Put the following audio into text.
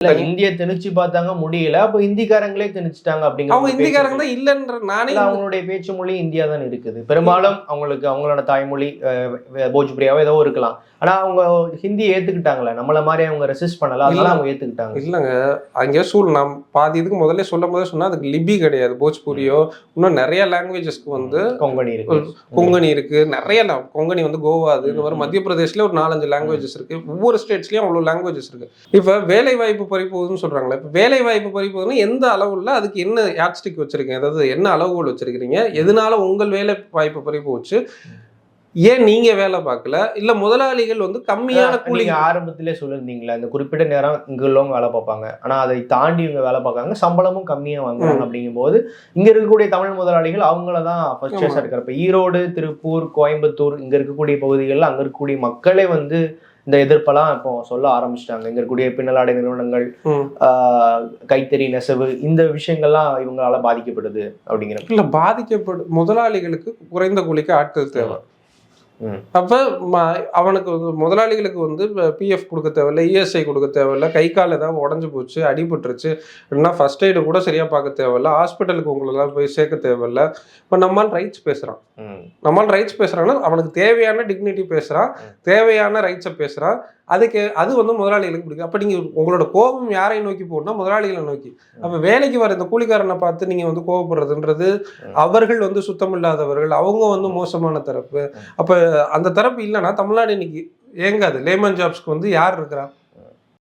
இந்திய திணிச்சு பார்த்தாங்க முடியல. அப்ப இந்திக்காரங்களே திணிச்சிட்டாங்க அப்படிங்கிற அவங்க இந்திக்காரங்க தான் இல்லைன்ற நானே அவங்களுடைய பேச்சு மொழி இந்தியா தான் இருக்குது. பெரும்பாலும் அவங்களுக்கு அவங்களோட தாய்மொழி போஜ்புரியாவோ ஏதோ இருக்கலாம். ஆனா அவங்க ஹிந்தி ஏத்துக்கிட்டாங்களே. நம்மள மாதிரி அவங்க ரெசிஸ்ட் பண்ணல அதனால. அவங்க ஏத்துக்கிட்டாங்க. இல்லைங்க. அங்கே சூழ் நான் பாதி இதுக்கு முதல்ல சொல்லும் போதே சொன்னா அதுக்கு லிபி கிடையாது போஜ்பூரியோ. இன்னும் நிறைய லாங்குவேஜஸ்க்கு வந்து கொங்கணி இருக்கு. கொங்கணி இருக்கு. நிறைய கொங்கணி வந்து கோவா அது இந்த மாதிரி மத்திய பிரதேஷ்ல ஒரு நாலஞ்சு லாங்குவேஜஸ் இருக்கு. ஒவ்வொரு ஸ்டேட்ஸ்லயும் அவ்வளவு லாங்குவேஜஸ் இருக்கு. இப்ப வேலை வாய்ப்பு பறிப்போகுதுன்னு சொல்றாங்களே இப்ப வேலை வாய்ப்பு பறிப்போகுதுன்னு எந்த அளவுல அதுக்கு என்ன யாட்ஸ்டிக் வச்சிருக்கீங்க? அதாவது என்ன அளவுகோல் வச்சிருக்கீங்க எதனால உங்கள் வேலை வாய்ப்பு பறிப்போச்சு ஏன் நீங்க வேலை பார்க்கல? இல்ல முதலாளிகள் வந்து கம்மியான கூலி நீங்க ஆரம்பத்திலே சொல்லியிருந்தீங்களா இந்த குறிப்பிட்ட நேரம் இங்க உள்ளவங்க வேலை பார்ப்பாங்க. ஆனா அதை தாண்டி இவங்க வேலை பார்க்காங்க சம்பளமும் கம்மியா வாங்குறாங்க அப்படிங்கும்போது இங்க இருக்கக்கூடிய தமிழ் முதலாளிகள் அவங்கள தான் ஃபர்ஸ்ட் எடுக்கிறப்ப. ஈரோடு திருப்பூர் கோயம்புத்தூர் இங்க இருக்கக்கூடிய பகுதிகளில் அங்க இருக்கக்கூடிய மக்களே வந்து இந்த எதிர்ப்பெல்லாம் இப்போ சொல்ல ஆரம்பிச்சிட்டாங்க. இங்க இருக்கக்கூடிய பின்னலாடை நிறுவனங்கள் கைத்தறி நெசவு இந்த விஷயங்கள்லாம் இவங்களால பாதிக்கப்படுது அப்படிங்கிற இல்ல பாதிக்கப்படும் முதலாளிகளுக்கு குறைந்த கூலிக்கு ஆட்கள் தேவை. அப்ப அவனுக்கு வந்து முதலாளிகளுக்கு வந்து பிஎஃப் கொடுக்க தேவையில்ல இஎஸ்ஐ கொடுக்க தேவையில்ல கை கால் ஏதாவது உடஞ்சு போச்சு அடிபட்டுருச்சு இல்லைன்னா ஃபர்ஸ்ட் எய்டு கூட சரியா பார்க்க தேவையில்ல ஹாஸ்பிட்டலுக்கு உங்களெல்லாம் போய் சேர்க்க தேவையில்ல. இப்போ நம்மால் ரைட்ஸ் பேசுறான். நம்மால் ரைட்ஸ் பேசுறான்னா அவனுக்கு தேவையான டிக்னிட்டி பேசுறான் தேவையான ரைட்ஸை பேசுறான். அதுக்கு அது வந்து முதலாளிகளுக்கு பிடிக்கும். அப்ப நீங்க உங்களோட கோபம் யாரை நோக்கி போகணும்னா முதலாளிகளை நோக்கி. அப்ப வேலைக்கு வர இந்த கூலிக்காரனை பார்த்து நீங்க வந்து கோவப்படுறதுன்றது அவர்கள் வந்து சுத்தம் இல்லாதவர்கள் அவங்க வந்து மோசமான தரப்பு. அப்ப அந்த தரப்பு இல்லைன்னா தமிழ்நாடு இன்னைக்கு ஏங்காது. லேமன் ஜாப்ஸ்க்கு வந்து யார் இருக்கிறா?